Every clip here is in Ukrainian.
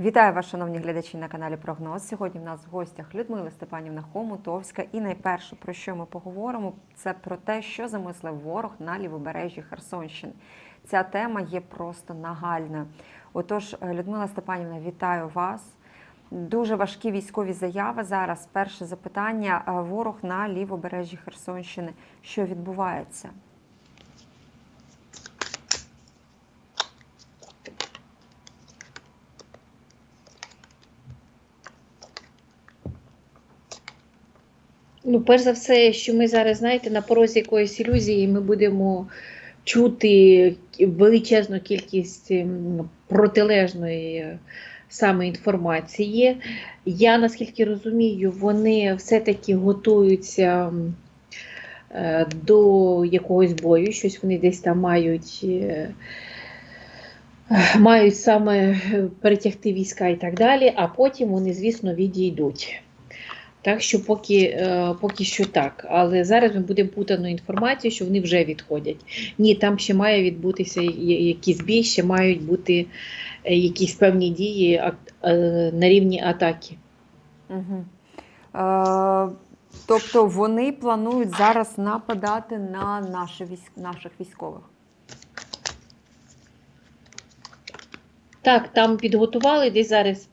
Вітаю вас, шановні глядачі на каналі Прогноз. Сьогодні в нас в гостях Людмила Степанівна Хомутовська. І найперше, про що ми поговоримо, це про те, що замислив ворог на лівобережжі Херсонщини. Ця тема є просто нагальною. Отож, Людмила Степанівна, вітаю вас. Дуже важкі військові заяви зараз. Перше запитання: ворог на лівобережжі Херсонщини. Що відбувається? Ну, перш за все, що ми зараз, знаєте, на порозі якоїсь ілюзії, ми будемо чути величезну кількість ем, протилежної е, саме інформації. Я наскільки розумію, вони все-таки готуються е, до якогось бою, щось вони десь там мають. е, Мають саме перетягти війська і так далі, а потім вони, звісно, відійдуть. Так що поки, е, поки що так. Але зараз ми будемо путану інформацію, що вони вже відходять. Ні, там ще має відбутися я- якийсь бій, ще мають бути е, якісь певні дії е, на рівні атаки. Угу. Е, тобто вони планують зараз нападати на наші військ, наших військових. Так, там підготували, десь зараз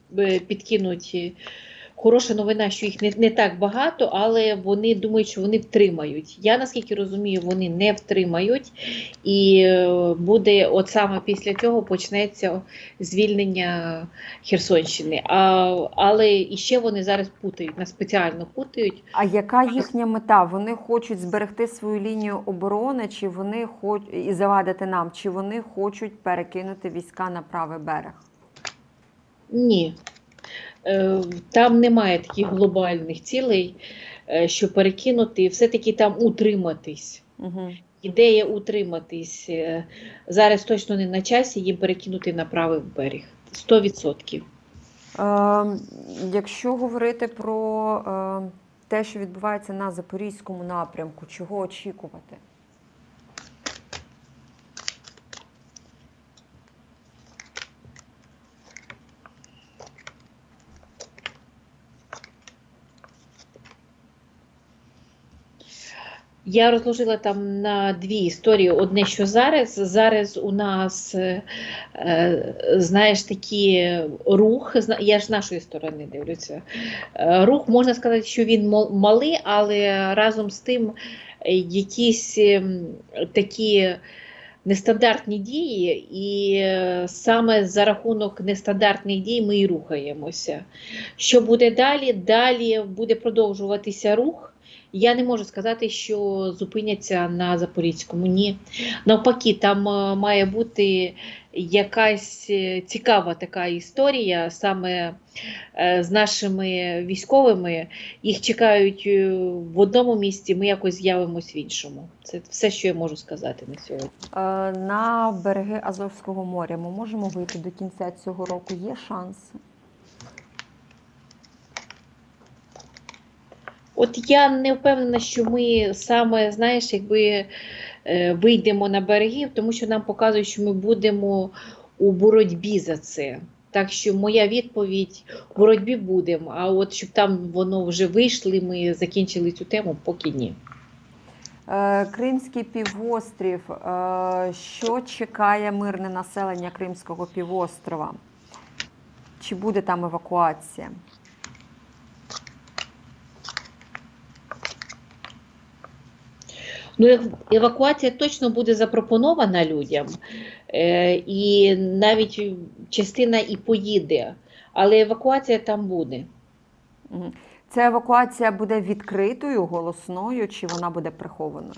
підкинуть. Хороша новина, що їх не, не так багато, але вони думають, що вони втримають. Я наскільки розумію, вони не втримають, і е, буде от саме після цього почнеться звільнення Херсонщини. А, але іще вони зараз путають, нас спеціально путають. А яка їхня мета? Вони хочуть зберегти свою лінію оборони, чи вони хочуть і завадити нам, чи вони хочуть перекинути війська на правий берег? Ні. Е, Там немає таких глобальних цілей, е, що перекинути, все-таки там утриматись. Угу. Ідея утриматись е, зараз точно не на часі їм перекинути на правий берег. 100%. Е, якщо говорити про те, що відбувається на запорізькому напрямку, чого очікувати? Я розложила там на дві історії. Одне, що зараз. Зараз у нас, е, е, знаєш, такий рух, я ж з нашої сторони дивлюся. Е, Рух, можна сказати, що він малий, але разом з тим якісь ем, такі нестандартні дії, і саме за рахунок нестандартних дій ми і рухаємося. Що буде далі? Далі буде продовжуватися рух. Я не можу сказати, що зупиняться на Запорізькому. Ні. Навпаки, там е, має бути якась е, цікава така історія саме е, з нашими військовими. Їх чекають в одному місці, ми якось з'явимось в іншому. Це все, що я можу сказати на сьогодні. На береги Азовського моря ми можемо вийти до кінця цього року. Є шанси? От я не впевнена, що ми саме, знаєш, якби е, вийдемо на берегів, тому що нам показують, що ми будемо у боротьбі за це. Так що моя відповідь у боротьбі будемо. А от щоб там воно вже вийшли, ми закінчили цю тему, поки ні. Е, Кримський півострів. Е, Що чекає мирне населення Кримського півострова? Чи буде там евакуація? Ну, евакуація точно буде запропонована людям, е, і навіть частина і поїде, але евакуація там буде. Ця евакуація буде відкритою, голосною, чи вона буде прихованою?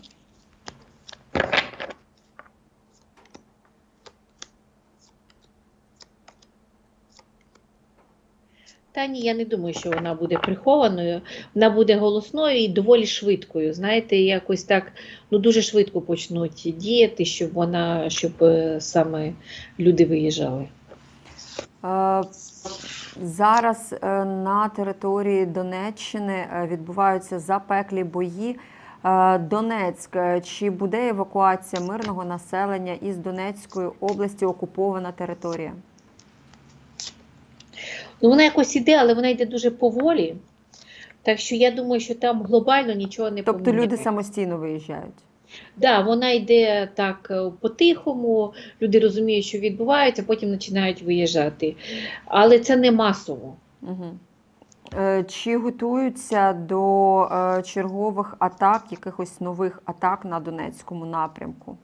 Та ні, я не думаю, що вона буде прихованою. Вона буде голосною і доволі швидкою. Знаєте, якось так ну дуже швидко почнуть діяти, щоб вона, щоб е, саме люди виїжджали. Зараз е, на території Донеччини е, відбуваються запеклі бої. Донецьк, чи буде евакуація мирного населення із Донецької області окупована територія? Ну, вона якось іде, але вона йде дуже поволі. Так що я думаю, що там глобально нічого не Тобто люди самостійно виїжджають. Да, вона йде так е, по-тихому, люди розуміють, що відбувається, потім починають виїжджати. Але це не масово. Угу. Чи готуються до е, чергових атак, якихось нових атак на Донецькому напрямку?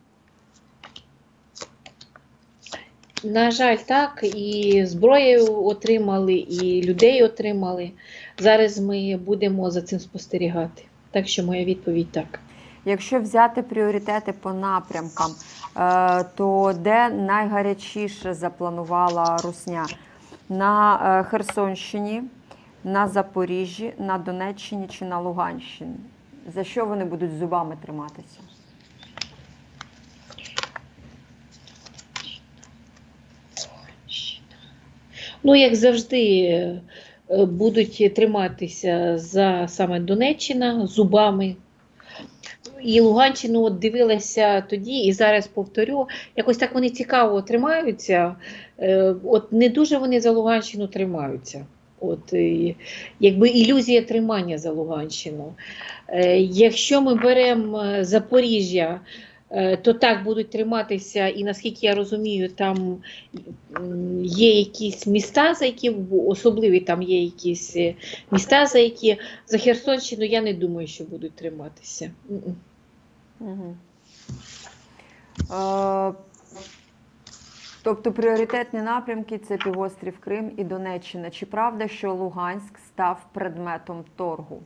На жаль, так, і зброю отримали, і людей отримали. Зараз ми будемо за цим спостерігати. Так що моя відповідь так. Якщо взяти пріоритети по напрямкам, е, то де найгарячіше запланувала Русня? На е, Херсонщині, на Запоріжжі, на Донеччині чи на Луганщині? За що вони будуть зубами триматися? Ну, як завжди, е, будуть триматися за саме Донеччина зубами. І Луганщину дивилася тоді, і зараз повторю, якось так вони цікаво тримаються. Е, От не дуже вони за Луганщину тримаються. От, якби ілюзія тримання за Луганщину. Е, Якщо ми беремо Запоріжжя, то так будуть триматися, і наскільки я розумію, там є якісь міста, за які особливі там є якісь е, міста, за які за Херсонщину я не думаю, що будуть триматися. Е, тобто пріоритетні напрямки це півострів Крим і Донеччина. Чи правда, що Луганськ став предметом торгу?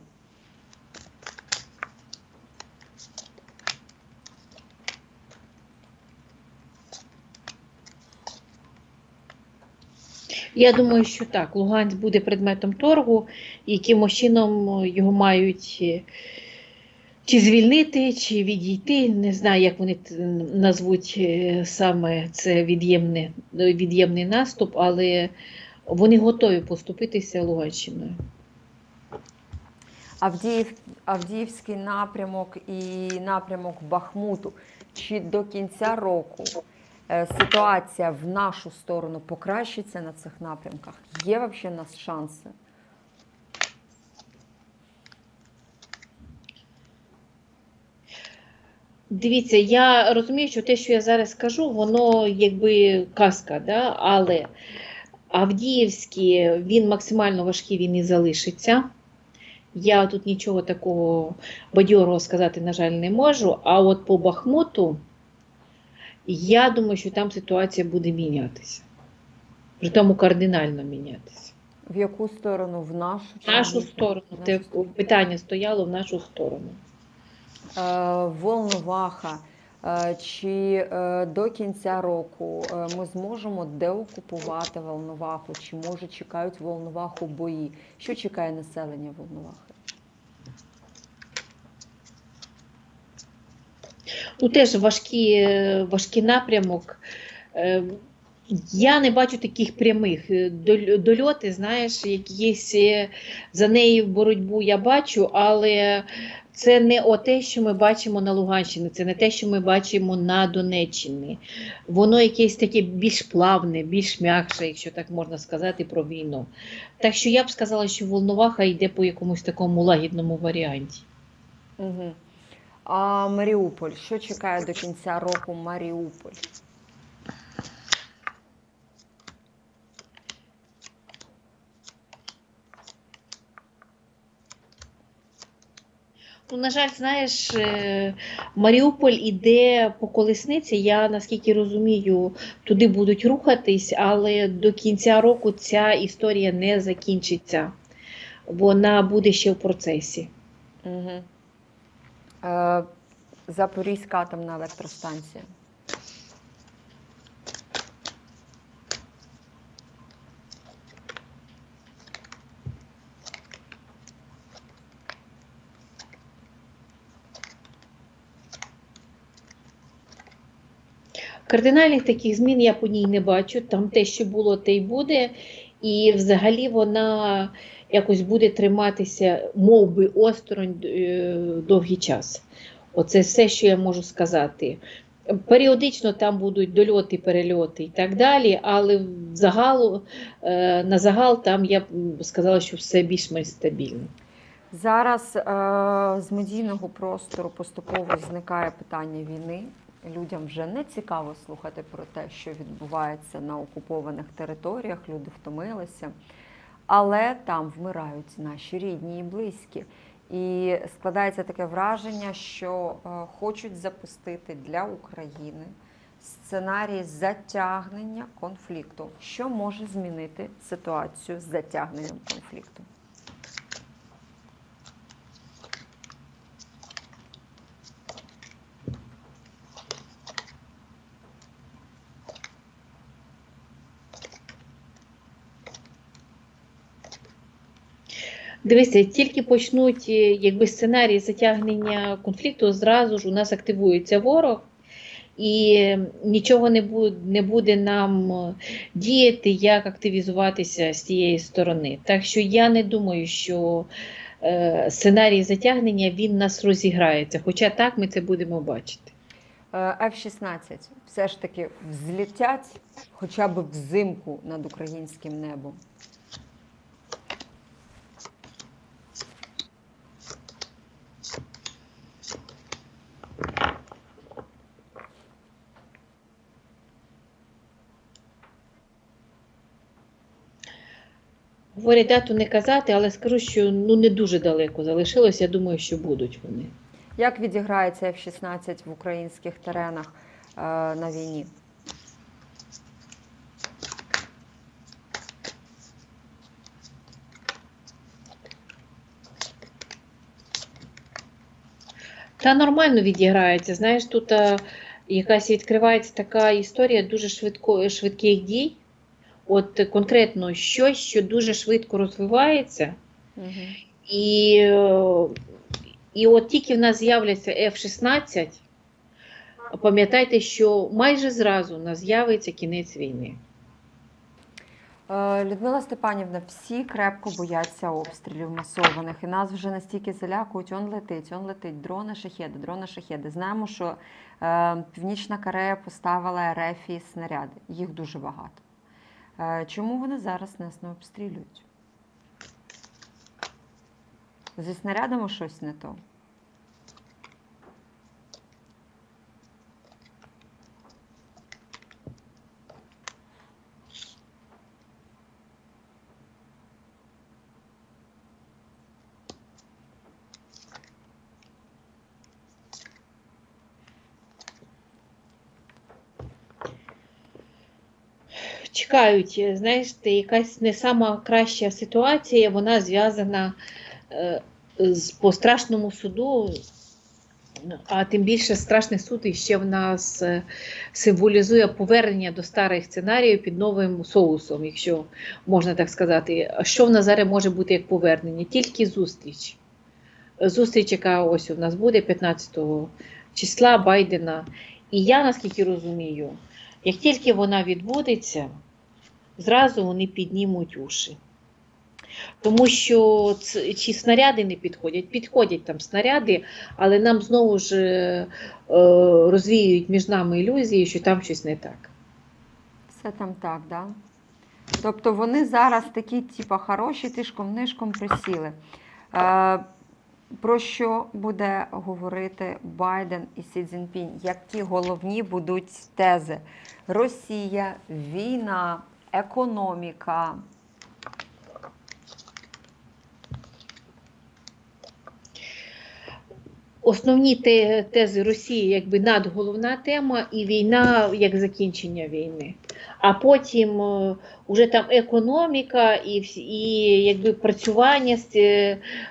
Я думаю, що так. Луганськ буде предметом торгу, якимось чином його мають е, чи звільнити, чи відійти. Не знаю, як вони назвуть е, саме це від'ємний наступ, але вони готові поступитися Луганщиною. Авдіїв, Авдіївський напрямок і напрямок Бахмуту. Чи до кінця року е, ситуація в нашу сторону покращиться на цих напрямках? Є взагалі у нас шанси? Дивіться, я розумію, що те, що я зараз скажу, воно якби казка, да? але Авдіївський, він максимально важкий, він і залишиться. Я тут нічого такого бадьорого сказати, на жаль, не можу. А от по Бахмуту, я думаю, що там ситуація буде мінятися. При тому кардинально мінятися. В яку сторону? В нашу? В нашу сторону. В Те нашу сторону. питання стояло в нашу сторону. Е, Волноваха. Е, Чи е, до кінця року е, ми зможемо деокупувати Волноваху? Чи може чекають Волноваху бої? Що чекає населення Волновахи? Ну, теж важкі, важкий напрямок. Е, Я не бачу таких прямих Е, дольоти, знаєш, якісь е, за неї боротьбу я бачу, але це не те, що ми бачимо на Луганщині, це не те, що ми бачимо на Донеччині. Воно якесь таке більш плавне, більш м'якше, якщо так можна сказати, про війну. Так що я б сказала, що Волноваха йде по якомусь такому лагідному варіанті. Угу. А Маріуполь, що чекає до кінця року Маріуполь? Ну, на жаль, знаєш, е, Маріуполь іде по колесниці. Я наскільки розумію, туди будуть рухатись, але до кінця року ця історія не закінчиться. Вона буде ще в процесі. Угу. Е, Запорізька атомна електростанція. Кардинальних таких змін я по ній не бачу. Там те, що було, те й буде. І взагалі вона якось буде триматися, мов би, осторонь е, довгий час. Оце все, що я можу сказати. Періодично там будуть дольоти, перельоти і так далі, але загалу, е, на загал там я б сказала, що все більш-менш стабільно. Зараз е, з медійного простору поступово зникає питання війни. Людям вже не цікаво слухати про те, що відбувається на окупованих територіях. Люди втомилися, але там вмирають наші рідні і близькі. І складається таке враження, що е, хочуть запустити для України сценарій затягнення конфлікту, що може змінити ситуацію з затягненням конфлікту. Дивися, тільки почнуть е, якби сценарій затягнення конфлікту, зразу ж у нас активується ворог, і нічого не буде, не буде нам е, діяти, як активізуватися з цієї сторони. Так що я не думаю, що е, сценарій затягнення він нас розіграється. Хоча так ми це будемо бачити. Е, F-16 все ж таки взлетять хоча б взимку над українським небом. Говорять, дату не казати, але скажу, що ну не дуже далеко залишилось. Я думаю, що будуть вони. Як відіграється F-16 в українських теренах е, на війні? Та нормально відіграється. Знаєш, тут а, якась відкривається така історія дуже швидко, швидких дій. От конкретно щось, що дуже швидко розвивається. Угу. І, і от тільки в нас з'являться F-16, пам'ятайте, що майже зразу у нас з'явиться кінець війни. Е, Людмила Степанівна, всі крепко бояться обстрілів масованих, і нас вже настільки залякують. Он летить, он летить, дрони шахеди, дрони шахеди. Знаємо, що е, Північна Корея поставила РФ снаряди. Їх дуже багато. Чому вони зараз нас не обстрілюють? Зі снарядами щось не то. Чекають, е, знаєш, якась не сама краща ситуація, вона зв'язана е, з по страшному суду, а тим більше страшний суд іще в нас е, символізує повернення до старих сценаріїв під новим соусом, якщо можна так сказати. А що в нас зараз може бути як повернення? Тільки зустріч. Зустріч, яка ось у нас буде 15 числа Байдена. І я наскільки розумію, як тільки вона відбудеться, зразу вони піднімуть уші. Тому що ц- чи снаряди не підходять, підходять там снаряди, але нам знову ж е, е, розвіюють між нами ілюзії, що там щось не так. Все там так, да? Тобто вони зараз такі, типа, хороші, тишком нишком присіли. Е, про що буде говорити Байден і Сі Цзіньпінь? Які головні будуть тези? Росія, війна, економіка. Основні тези Росії якби надголовна тема, і війна як закінчення війни. А потім е, уже там економіка і, і якби працювання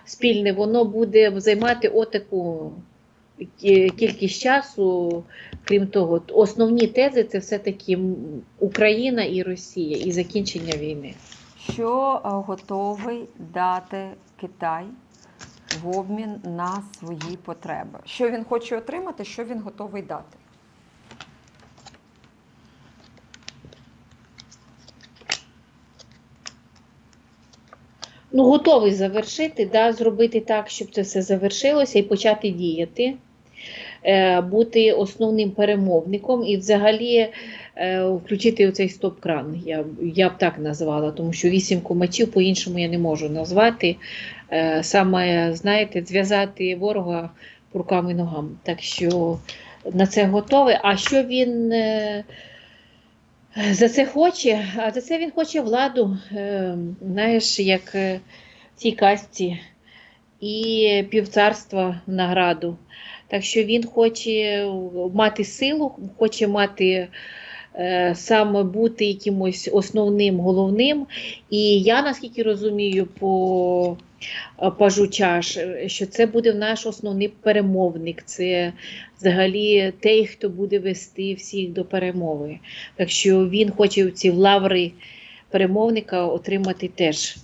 спільне, воно буде займати отаку кількість часу. Крім того, основні тези це все-таки Україна і Росія, і закінчення війни. Що е, готовий дати Китай в обмін на свої потреби? Що він хоче отримати, що він готовий дати? ну, готовий завершити, да, зробити так, щоб це все завершилося і почати діяти. Е, бути основним перемовником і взагалі е, включити оцей стоп-кран. Я, я б так назвала, тому що вісімку мечів по-іншому я не можу назвати. Е, Саме, знаєте, зв'язати ворога руками і ногами. Так що на це готовий. А що він за це хоче? А за це він хоче владу. Знаєш, як цій казці, і півцарства в награду. Так що він хоче мати силу, хоче мати е, саме бути якимось основним, головним. І я наскільки розумію по е, пажу чаш, е, що це буде наш основний перемовник. Це взагалі той, хто буде вести всіх до перемови. Так що він хоче ці лаври перемовника отримати теж.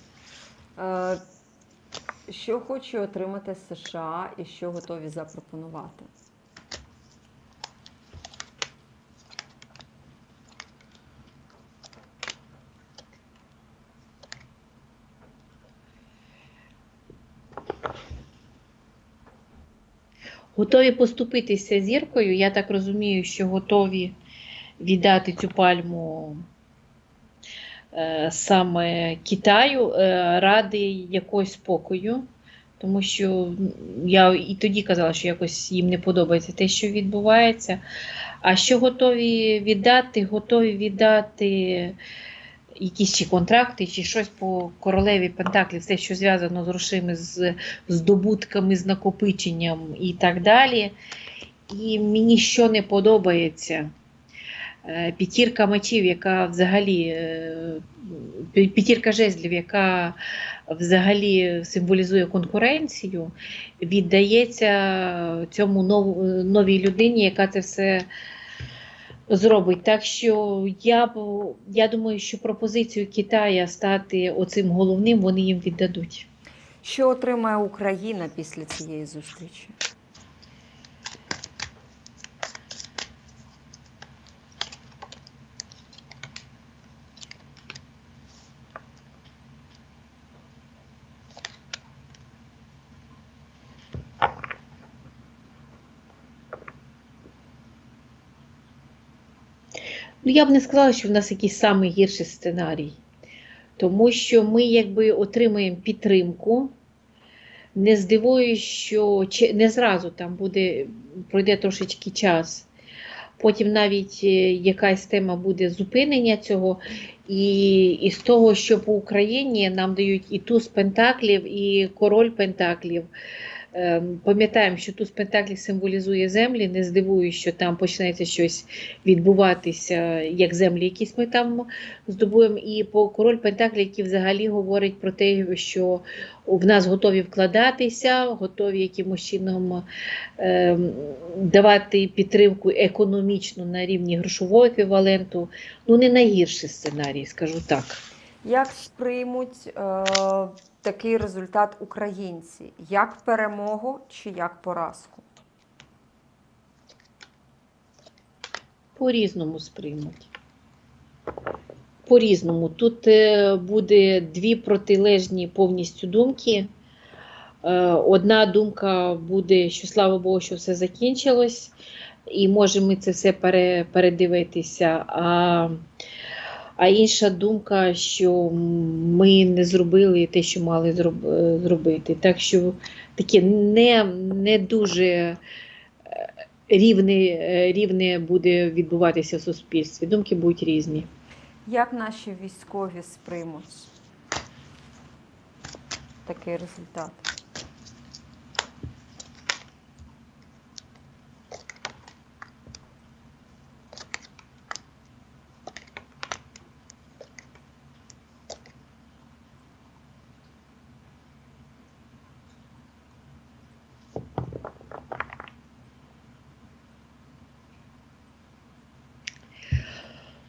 Що хоче отримати США і що готові запропонувати? Готові поступитися зіркою. Я так розумію, що готові віддати цю пальму саме Китаю е, ради якогось спокою. Тому що я і тоді казала, що якось їм не подобається те, що відбувається. А що готові віддати? Готові віддати якісь чи контракти, чи щось по королеві Пентаклів, все, що зв'язано з грошима, з здобутками, з накопиченням і так далі. І мені що не подобається. Е, П'ятірка мечів, яка взагалі е, п'ятірка жезлів, яка взагалі символізує конкуренцію, віддається цьому нов- новій людині, яка це все зробить. Так що я, б- я думаю, що пропозицію Китая стати оцим головним вони їм віддадуть. Що отримає Україна після цієї зустрічі? Ну, я б не сказала, що в нас якийсь самий гірший сценарій, тому що ми якби отримаємо підтримку. Не здивуюсь, що не зразу там буде, пройде трошечки час. Потім навіть е, якась тема буде зупинення цього. І, і з того, що по Україні нам дають і туз пентаклів, і король пентаклів. Ем, Пам'ятаємо, що туз пентаклів символізує землі. Не здивуюсь, що там почнеться щось відбуватися, як землі, якісь ми там здобуємо. І по король Пентаклі, який взагалі говорить про те, що в нас готові вкладатися, готові якимось чином ем, давати підтримку економічну на рівні грошового еквіваленту. Ну, не найгірший сценарій, скажу так. Як сприймуть е, такий результат українці? Як перемогу чи як поразку? По-різному сприймуть. По-різному. Тут е, буде дві протилежні повністю думки. Е, Одна думка буде, що слава Богу, що все закінчилось, і можемо ми це все передивитися. А інша думка, що ми не зробили те, що мали е, зробити. Так що таке не, не дуже е, рівне, е, рівне буде відбуватися в суспільстві. Думки будуть різні. Як наші військові сприймуть такий результат?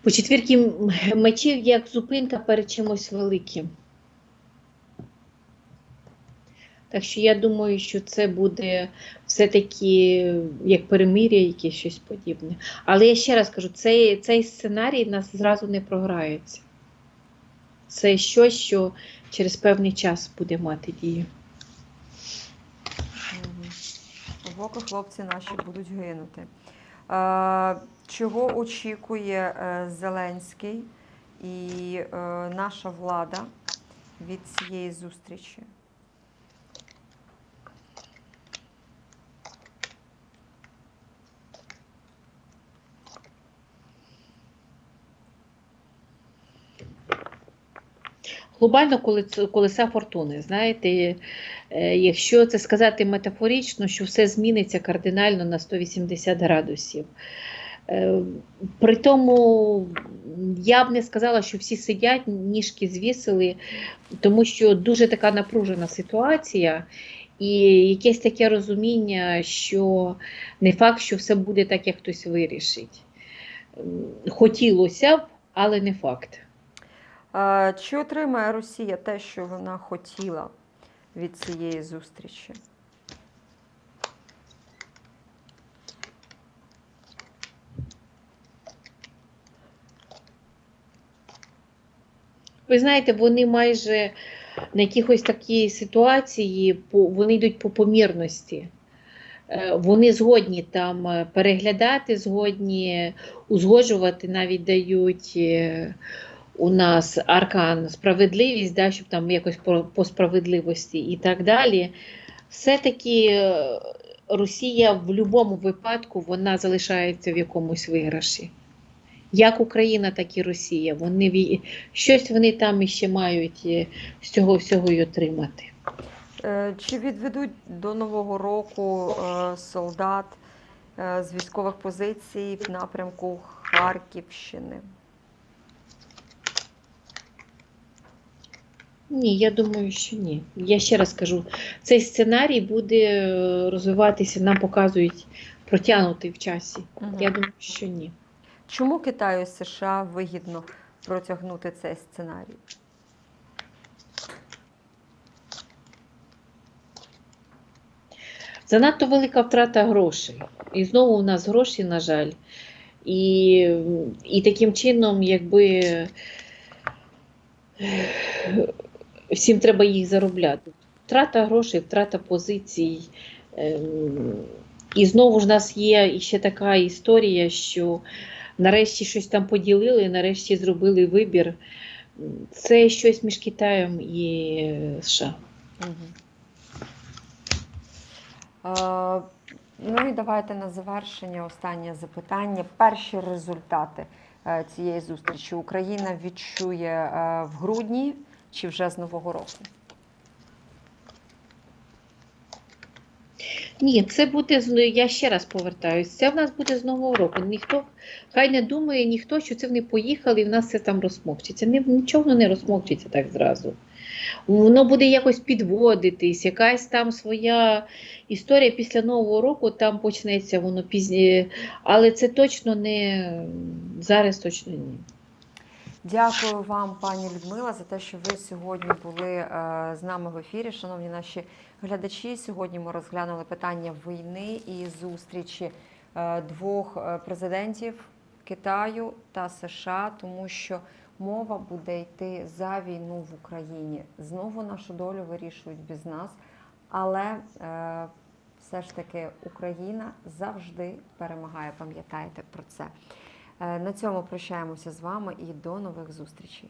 По четвірки мечів як зупинка перед чимось великим. Так що я думаю, що це буде все-таки як перемир'я, якесь щось подібне. Але я ще раз кажу, цей, цей сценарій нас зразу не програється. Це щось, що через певний час буде мати дію. Поки хлопці наші будуть гинути. Чого очікує е, Зеленський і е, наша влада від цієї зустрічі? Глобально колеса фортуни. Знаєте, якщо це сказати метафорично, що все зміниться кардинально на 180 градусів. Е, При тому я б не сказала, що всі сидять, ніжки звісили, тому що дуже така напружена ситуація, і якесь таке розуміння, що не факт, що все буде так, як хтось вирішить. Хотілося б, але не факт. Е, Чи отримає Росія те, що вона хотіла від цієї зустрічі? Ви знаєте, вони майже на якихось такій ситуації вони йдуть по помірності. Е, Вони згодні там е, переглядати, згодні узгоджувати, навіть дають е, у нас аркан справедливість, да, щоб там якось по, по справедливості і так далі. Все-таки е, Росія в будь-якому випадку вона залишається в якомусь виграші. Як Україна, так і Росія. Вони щось вони там іще мають е, з цього всього й отримати. Е, Чи відведуть до Нового року солдат з військових позицій в напрямку Харківщини? Ні, я думаю, що ні. Я ще раз кажу, цей сценарій буде е, розвиватися, нам показують протягнутий в часі. Мгм. Я думаю, що ні. Чому Китаю і США вигідно протягнути цей сценарій? Занадто велика втрата грошей. І знову у нас гроші, на жаль. І, і таким чином, якби всім треба їх заробляти. Втрата грошей, втрата позицій. ем, І знову ж у нас є ще така історія, що нарешті щось там поділили, нарешті зробили вибір. Це щось між Китаєм і е, США. Е, Ну і давайте на завершення останнє запитання. Перші результати е, цієї зустрічі Україна відчує в грудні чи вже з Нового року? Ні, це буде з- я ще раз повертаюсь. Це в нас буде з нового року. Ніхто хай не думає, ніхто, що це вони поїхали і в нас це там розмовчиться. Ні, нічого не розмовчиться так зразу. Воно буде якось підводитись, якась там своя історія після Нового року там почнеться воно пізніше. Але це точно не зараз точно ні. Дякую вам, пані Людмила, за те, що ви сьогодні були е, з нами в ефірі. Шановні наші глядачі, сьогодні ми розглянули питання війни і зустрічі е, двох е, президентів Китаю та США, тому що мова буде йти за війну в Україні. Знову нашу долю вирішують без нас, але все ж таки Україна завжди перемагає. Пам'ятайте про це. Е, На цьому прощаємося з вами і до нових зустрічей.